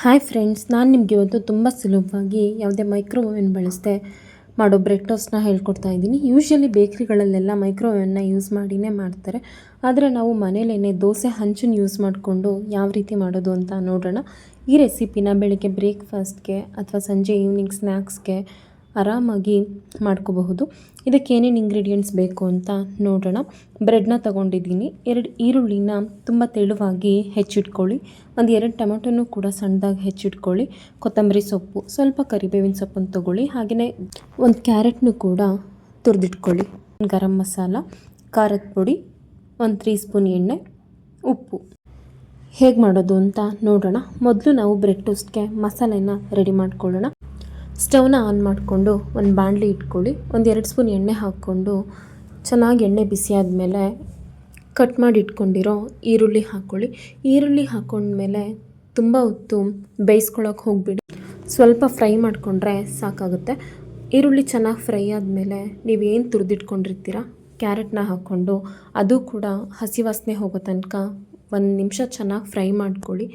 Hi friends ನಾನು ನಿಮಗೆ ಇವತ್ತು ತುಂಬ ಸುಲಭವಾಗಿ ಯಾವುದೇ ಮೈಕ್ರೋ ಓವೆನ್ ಬಳಸದೆ ಮಾಡೋ ಬ್ರೆಡ್ ಟೋಸ್ಟ್ನ ಹೇಳ್ಕೊಡ್ತಾ ಇದ್ದೀನಿ. ಯೂಶ್ವಲಿ ಬೇಕ್ರಿಗಳಲ್ಲೆಲ್ಲ ಮೈಕ್ರೋ ಯೂಸ್ ಮಾಡಿನೇ ಮಾಡ್ತಾರೆ. ಆದರೆ ನಾವು ಮನೇಲೇ ದೋಸೆ ಹಂಚನ್ನು ಯೂಸ್ ಮಾಡಿಕೊಂಡು ಯಾವ ರೀತಿ ಮಾಡೋದು ಅಂತ ನೋಡೋಣ. ಈ ರೆಸಿಪಿನ ಬೆಳಗ್ಗೆ ಬ್ರೇಕ್ಫಾಸ್ಟ್ಗೆ ಅಥವಾ ಸಂಜೆ ಈವ್ನಿಂಗ್ ಸ್ನ್ಯಾಕ್ಸ್ಗೆ ಆರಾಮಾಗಿ ಮಾಡ್ಕೋಬಹುದು. ಇದಕ್ಕೆ ಏನೇನು ಇಂಗ್ರೀಡಿಯೆಂಟ್ಸ್ ಬೇಕು ಅಂತ ನೋಡೋಣ. ಬ್ರೆಡ್ನ ತೊಗೊಂಡಿದ್ದೀನಿ. ಎರಡು ಈರುಳ್ಳಿನ ತುಂಬ ತೆಳುವಾಗಿ ಹೆಚ್ಚಿಟ್ಕೊಳ್ಳಿ. ಒಂದು ಎರಡು ಟೊಮೆಟೊನೂ ಕೂಡ ಸಣ್ಣದಾಗಿ ಹೆಚ್ಚಿಟ್ಕೊಳ್ಳಿ. ಕೊತ್ತಂಬರಿ ಸೊಪ್ಪು, ಸ್ವಲ್ಪ ಕರಿಬೇವಿನ ಸೊಪ್ಪನ್ನು ತೊಗೊಳ್ಳಿ. ಹಾಗೆಯೇ ಒಂದು ಕ್ಯಾರೆಟ್ನು ಕೂಡ ತುರಿದಿಟ್ಕೊಳ್ಳಿ. ಗರಂ ಮಸಾಲ, ಖಾರದ ಪುಡಿ, ಒಂದು ತ್ರೀ ಸ್ಪೂನ್ ಎಣ್ಣೆ, ಉಪ್ಪು. ಹೇಗೆ ಮಾಡೋದು ಅಂತ ನೋಡೋಣ. ಮೊದಲು ನಾವು ಬ್ರೆಡ್ ಟೋಸ್ಟ್ಗೆ ಮಸಾಲೆನ ರೆಡಿ ಮಾಡ್ಕೊಳ್ಳೋಣ. ಸ್ಟವ್ನ ಆನ್ ಮಾಡಿಕೊಂಡು ಒಂದು ಬಾಣಲಿ ಇಟ್ಕೊಳ್ಳಿ ಒಂದು ಎರಡು ಸ್ಪೂನ್ ಎಣ್ಣೆ ಹಾಕ್ಕೊಂಡು ಚೆನ್ನಾಗಿ ಎಣ್ಣೆ ಬಿಸಿ ಆದಮೇಲೆ ಕಟ್ ಮಾಡಿ ಇಟ್ಕೊಂಡಿರೋ ಈರುಳ್ಳಿ ಹಾಕ್ಕೊಳ್ಳಿ. ಈರುಳ್ಳಿ ಹಾಕ್ಕೊಂಡ್ಮೇಲೆ ತುಂಬ ಹೊತ್ತು ಬೇಯಿಸ್ಕೊಳಕ್ಕೆ ಹೋಗಿಬಿಡಿ. ಸ್ವಲ್ಪ ಫ್ರೈ ಮಾಡಿಕೊಂಡ್ರೆ ಸಾಕಾಗುತ್ತೆ. ಈರುಳ್ಳಿ ಚೆನ್ನಾಗಿ ಫ್ರೈ ಆದಮೇಲೆ ನೀವೇನು ತುರಿದಿಟ್ಕೊಂಡಿರ್ತೀರ, ಕ್ಯಾರೆಟ್ನ ಹಾಕ್ಕೊಂಡು ಅದು ಕೂಡ ಹಸಿ ವಾಸನೆ ಹೋಗೋ ತನಕ ಒಂದು ನಿಮಿಷ ಚೆನ್ನಾಗಿ ಫ್ರೈ ಮಾಡ್ಕೊಳ್ಳಿ.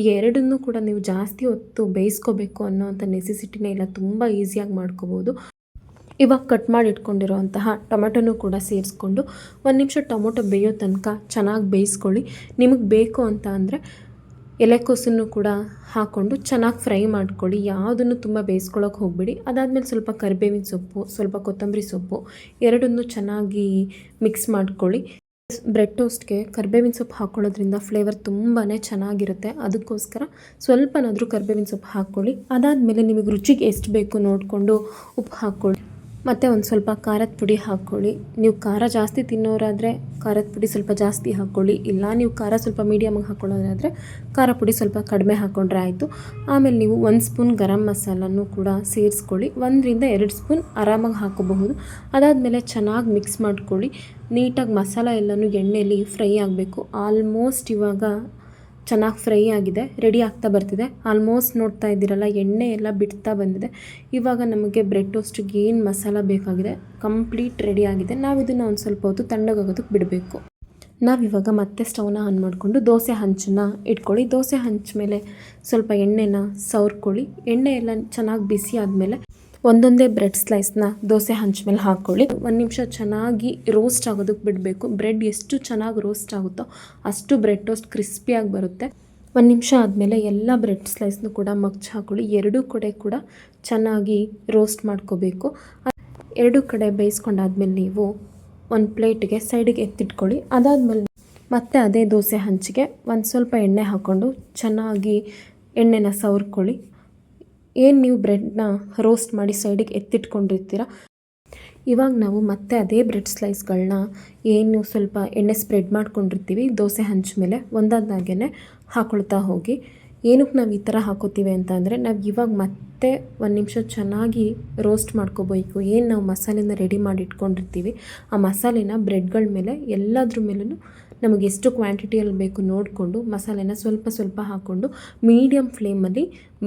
ಈ ಎರಡನ್ನೂ ಕೂಡ ನೀವು ಜಾಸ್ತಿ ಹೊತ್ತು ಬೇಯಿಸ್ಕೋಬೇಕು ಅನ್ನೋವಂಥ ನೆಸೆಸಿಟಿನೇ ಇಲ್ಲ ತುಂಬ ಈಸಿಯಾಗಿ ಮಾಡ್ಕೋಬೋದು. ಇವಾಗ ಕಟ್ ಮಾಡಿ ಇಟ್ಕೊಂಡಿರೋಂತಹ ಟೊಮೆಟೊನೂ ಕೂಡ ಸೇರಿಸ್ಕೊಂಡು ಒಂದು ನಿಮಿಷ ಟೊಮೊಟೊ ಬೇಯೋ ತನಕ ಚೆನ್ನಾಗಿ ಬೇಯಿಸ್ಕೊಳ್ಳಿ. ನಿಮಗೆ ಬೇಕು ಅಂತ ಅಂದರೆ ಎಲೆಕೋಸನ್ನು ಕೂಡ ಹಾಕ್ಕೊಂಡು ಚೆನ್ನಾಗಿ ಫ್ರೈ ಮಾಡ್ಕೊಳ್ಳಿ. ಯಾವುದನ್ನು ತುಂಬ ಬೇಯಿಸ್ಕೊಳ್ಳೋಕೆ ಹೋಗಬೇಡಿ. ಅದಾದಮೇಲೆ ಸ್ವಲ್ಪ ಕರಿಬೇವಿನ ಸೊಪ್ಪು, ಸ್ವಲ್ಪ ಕೊತ್ತಂಬರಿ ಸೊಪ್ಪು ಎರಡನ್ನೂ ಚೆನ್ನಾಗಿ ಮಿಕ್ಸ್ ಮಾಡ್ಕೊಳ್ಳಿ. ಬ್ರೆಡ್ ಟೋಸ್ಟ್ಗೆ ಕರ್ಬೇವಿನ ಸೊಪ್ಪು ಹಾಕ್ಕೊಳ್ಳೋದ್ರಿಂದ ಫ್ಲೇವರ್ ತುಂಬಾ ಚೆನ್ನಾಗಿರುತ್ತೆ. ಅದಕ್ಕೋಸ್ಕರ ಸ್ವಲ್ಪನಾದರೂ ಕರ್ಬೇವಿನ ಸೊಪ್ಪು ಹಾಕ್ಕೊಳ್ಳಿ. ಅದಾದಮೇಲೆ ನಿಮಗೆ ರುಚಿಗೆ ಎಷ್ಟು ಬೇಕು ನೋಡಿಕೊಂಡು ಉಪ್ಪು ಹಾಕ್ಕೊಳ್ಳಿ. ಮತ್ತು ಒಂದು ಸ್ವಲ್ಪ ಖಾರದ ಪುಡಿ ಹಾಕ್ಕೊಳ್ಳಿ. ನೀವು ಖಾರ ಜಾಸ್ತಿ ತಿನ್ನೋರಾದರೆ ಖಾರದ ಪುಡಿ ಸ್ವಲ್ಪ ಜಾಸ್ತಿ ಹಾಕ್ಕೊಳ್ಳಿ. ಇಲ್ಲ ನೀವು ಖಾರ ಸ್ವಲ್ಪ ಮೀಡಿಯಮಾಗಿ ಹಾಕ್ಕೊಳ್ಳೋದಾದರೆ ಖಾರ ಪುಡಿ ಸ್ವಲ್ಪ ಕಡಿಮೆ ಹಾಕ್ಕೊಂಡ್ರೆ ಆಯಿತು. ಆಮೇಲೆ ನೀವು ಒಂದು ಸ್ಪೂನ್ ಗರಂ ಮಸಾಲನೂ ಕೂಡ ಸೇರಿಸ್ಕೊಳ್ಳಿ. ಒಂದರಿಂದ ಎರಡು ಸ್ಪೂನ್ ಆರಾಮಾಗಿ ಹಾಕೋಬಹುದು ಅದಾದಮೇಲೆ ಚೆನ್ನಾಗಿ ಮಿಕ್ಸ್ ಮಾಡ್ಕೊಳ್ಳಿ. ನೀಟಾಗಿ ಮಸಾಲ ಎಲ್ಲನೂ ಎಣ್ಣೆಯಲ್ಲಿ ಫ್ರೈ ಆಗಬೇಕು. ಆಲ್ಮೋಸ್ಟ್ ಇವಾಗ ಚೆನ್ನಾಗಿ ಫ್ರೈ ಆಗಿದೆ ರೆಡಿ ಆಗ್ತಾ ಬರ್ತಿದೆ. ಆಲ್ಮೋಸ್ಟ್ ನೋಡ್ತಾ ಇದ್ದೀರಲ್ಲ, ಎಣ್ಣೆ ಎಲ್ಲ ಬಿಡ್ತಾ ಬಂದಿದೆ. ಇವಾಗ ನಮಗೆ ಬ್ರೆಡ್ ಟೋಸ್ಟಿಗೆ ಏನು ಮಸಾಲ ಬೇಕಾಗಿದೆ ಕಂಪ್ಲೀಟ್ ರೆಡಿ ಆಗಿದೆ. ನಾವು ಇದನ್ನು ಒಂದು ಸ್ವಲ್ಪ ಹೊತ್ತು ತಣ್ಣಗಾಗೋದಕ್ಕೆ ಬಿಡಬೇಕು. ನಾವಿವಾಗ ಮತ್ತೆ ಸ್ಟವ್ನ ಆನ್ ಮಾಡಿಕೊಂಡು ದೋಸೆ ಹಂಚನ್ನ ಇಟ್ಕೊಳ್ಳಿ. ದೋಸೆ ಹಂಚ ಮೇಲೆ ಸ್ವಲ್ಪ ಎಣ್ಣೆನ ಸವರ್ಕೊಳ್ಳಿ. ಎಣ್ಣೆ ಎಲ್ಲ ಚೆನ್ನಾಗಿ ಬಿಸಿ ಆದಮೇಲೆ ಒಂದೊಂದೇ ಬ್ರೆಡ್ ಸ್ಲೈಸ್ನ ದೋಸೆ ಹಂಚ ಮೇಲೆ ಹಾಕ್ಕೊಳ್ಳಿ ಒಂದು ನಿಮಿಷ ಚೆನ್ನಾಗಿ ರೋಸ್ಟ್ ಆಗೋದಕ್ಕೆ ಬಿಡಬೇಕು. ಬ್ರೆಡ್ ಎಷ್ಟು ಚೆನ್ನಾಗಿ ರೋಸ್ಟ್ ಆಗುತ್ತೋ ಅಷ್ಟು ಬ್ರೆಡ್ ಟೋಸ್ಟ್ ಕ್ರಿಸ್ಪಿಯಾಗಿ ಬರುತ್ತೆ. ಒಂದು ನಿಮಿಷ ಆದಮೇಲೆ ಎಲ್ಲ ಬ್ರೆಡ್ ಸ್ಲೈಸ್ನು ಕೂಡ ಮಗ್ಚ್ ಹಾಕ್ಕೊಳ್ಳಿ ಎರಡೂ ಕಡೆ ಕೂಡ ಚೆನ್ನಾಗಿ ರೋಸ್ಟ್ ಮಾಡ್ಕೋಬೇಕು. ಎರಡೂ ಕಡೆ ಬೇಯಿಸ್ಕೊಂಡಾದ್ಮೇಲೆ ನೀವು ಒಂದು ಪ್ಲೇಟಿಗೆ ಸೈಡಿಗೆ ಎತ್ತಿಟ್ಕೊಳ್ಳಿ. ಅದಾದಮೇಲೆ ಮತ್ತೆ ಅದೇ ದೋಸೆ ಹಂಚಿಗೆ ಒಂದು ಸ್ವಲ್ಪ ಎಣ್ಣೆ ಹಾಕ್ಕೊಂಡು ಚೆನ್ನಾಗಿ ಎಣ್ಣೆನ ಸವರ್ಕೊಳ್ಳಿ. ಏನು ನೀವು ಬ್ರೆಡ್ನ ರೋಸ್ಟ್ ಮಾಡಿ ಸೈಡಿಗೆ ಎತ್ತಿಟ್ಕೊಂಡಿರ್ತೀರ? ಇವಾಗ ನಾವು ಮತ್ತೆ ಅದೇ ಬ್ರೆಡ್ ಸ್ಲೈಸ್ಗಳನ್ನ ಏನು ಸ್ವಲ್ಪ ಎಣ್ಣೆ ಸ್ಪ್ರೆಡ್ ಮಾಡ್ಕೊಂಡಿರ್ತೀವಿ, ದೋಸೆ ಹಂಚ ಮೇಲೆ ಒಂದಾದಾಗೆ ಹಾಕೊಳ್ತಾ ಹೋಗಿ. ಏನಕ್ಕೆ ನಾವು ಈ ಥರ ಹಾಕೋತೀವಿ ಅಂತ ಅಂದರೆ ನಾವು ಇವಾಗ ಮತ್ತೆ ಒಂದು ನಿಮಿಷ ಚೆನ್ನಾಗಿ ರೋಸ್ಟ್ ಮಾಡ್ಕೋಬೇಕು. ಏನು ನಾವು ಮಸಾಲೆನ ರೆಡಿ ಮಾಡಿ ಇಟ್ಕೊಂಡಿರ್ತೀವಿ ಆ ಮಸಾಲೆನ ಬ್ರೆಡ್ಗಳ ಮೇಲೆ ಎಲ್ಲದ್ರ ಮೇಲೂ ನಮಗೆ ಎಷ್ಟು ಕ್ವಾಂಟಿಟಿಯಲ್ಲಿ ಬೇಕು ನೋಡಿಕೊಂಡು ಮಸಾಲೆನ ಸ್ವಲ್ಪ ಸ್ವಲ್ಪ ಹಾಕ್ಕೊಂಡು ಮೀಡಿಯಮ್ ಫ್ಲೇಮಲ್ಲಿ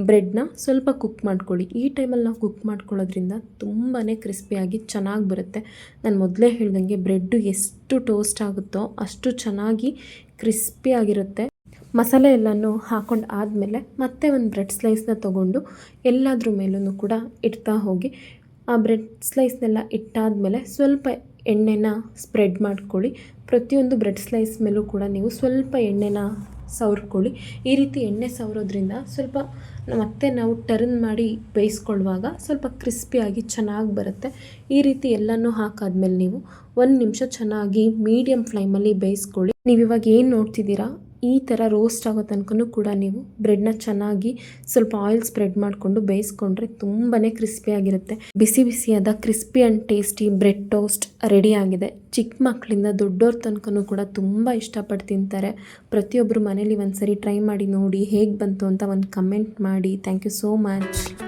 ಬ್ರೆಡ್ನ ಸ್ವಲ್ಪ ಕುಕ್ ಮಾಡ್ಕೊಳ್ಳಿ. ಈ ಟೈಮಲ್ಲಿ ನಾವು ಕುಕ್ ಮಾಡ್ಕೊಳ್ಳೋದ್ರಿಂದ ತುಂಬಾ ಕ್ರಿಸ್ಪಿಯಾಗಿ ಚೆನ್ನಾಗಿ ಬರುತ್ತೆ. ನಾನು ಮೊದಲೇ ಹೇಳ್ದಂಗೆ ಬ್ರೆಡ್ಡು ಎಷ್ಟು ಟೋಸ್ಟ್ ಆಗುತ್ತೋ ಅಷ್ಟು ಚೆನ್ನಾಗಿ ಕ್ರಿಸ್ಪಿಯಾಗಿರುತ್ತೆ ಮಸಾಲೆ ಎಲ್ಲನೂ ಹಾಕೊಂಡು ಆದಮೇಲೆ ಮತ್ತೆ ಒಂದು ಬ್ರೆಡ್ ಸ್ಲೈಸ್ನ ತೊಗೊಂಡು ಎಲ್ಲಾದ್ರೂ ಮೇಲೂ ಕೂಡ ಇಡ್ತಾ ಹೋಗಿ, ಆ ಬ್ರೆಡ್ ಸ್ಲೈಸ್ನೆಲ್ಲ ಇಟ್ಟಾದಮೇಲೆ ಸ್ವಲ್ಪ ಎಣ್ಣೆನ ಸ್ಪ್ರೆಡ್ ಮಾಡ್ಕೊಳ್ಳಿ. ಪ್ರತಿಯೊಂದು ಬ್ರೆಡ್ ಸ್ಲೈಸ್ ಮೇಲೂ ಕೂಡ ನೀವು ಸ್ವಲ್ಪ ಎಣ್ಣೆನ ಸವರ್ಕೊಳ್ಳಿ. ಈ ರೀತಿ ಎಣ್ಣೆ ಸವರೋದ್ರಿಂದ ಸ್ವಲ್ಪ ಮತ್ತೆ ನಾವು ಟರ್ನ್ ಮಾಡಿ ಬೇಯಿಸ್ಕೊಳ್ಳುವಾಗ ಸ್ವಲ್ಪ ಕ್ರಿಸ್ಪಿಯಾಗಿ ಚೆನ್ನಾಗಿ ಬರುತ್ತೆ. ಈ ರೀತಿ ಎಲ್ಲನೂ ಹಾಕಾದ್ಮೇಲೆ ನೀವು ಒಂದು ನಿಮಿಷ ಚೆನ್ನಾಗಿ ಮೀಡಿಯಮ್ ಫ್ಲೇಮಲ್ಲಿ ಬೇಯಿಸ್ಕೊಳ್ಳಿ. ನೀವು ಇವಾಗ ಏನು ನೋಡ್ತಿದ್ದೀರಾ? ಈ ಥರ ರೋಸ್ಟ್ ಆಗೋ ತನಕನೂ ಕೂಡ ನೀವು ಬ್ರೆಡ್ನ ಚೆನ್ನಾಗಿ ಸ್ವಲ್ಪ ಆಯಿಲ್ ಸ್ಪ್ರೆಡ್ ಮಾಡಿಕೊಂಡು ಬೇಯಿಸ್ಕೊಂಡ್ರೆ ತುಂಬಾ ಕ್ರಿಸ್ಪಿಯಾಗಿರುತ್ತೆ ಬಿಸಿ ಬಿಸಿಯಾದ crispy and tasty bread toast ready ಆಗಿದೆ. ಚಿಕ್ಕ ಮಕ್ಕಳಿಂದ ದೊಡ್ಡವ್ರ ತನಕನೂ ಕೂಡ ತುಂಬ ಇಷ್ಟಪಟ್ಟು ತಿಂತಾರೆ. ಪ್ರತಿಯೊಬ್ಬರು ಮನೇಲಿ ಒಂದು ಸರಿ ಟ್ರೈ ಮಾಡಿ ನೋಡಿ ಹೇಗೆ ಬಂತು ಅಂತ ಒಂದು ಕಮೆಂಟ್ ಮಾಡಿ. Thank you so much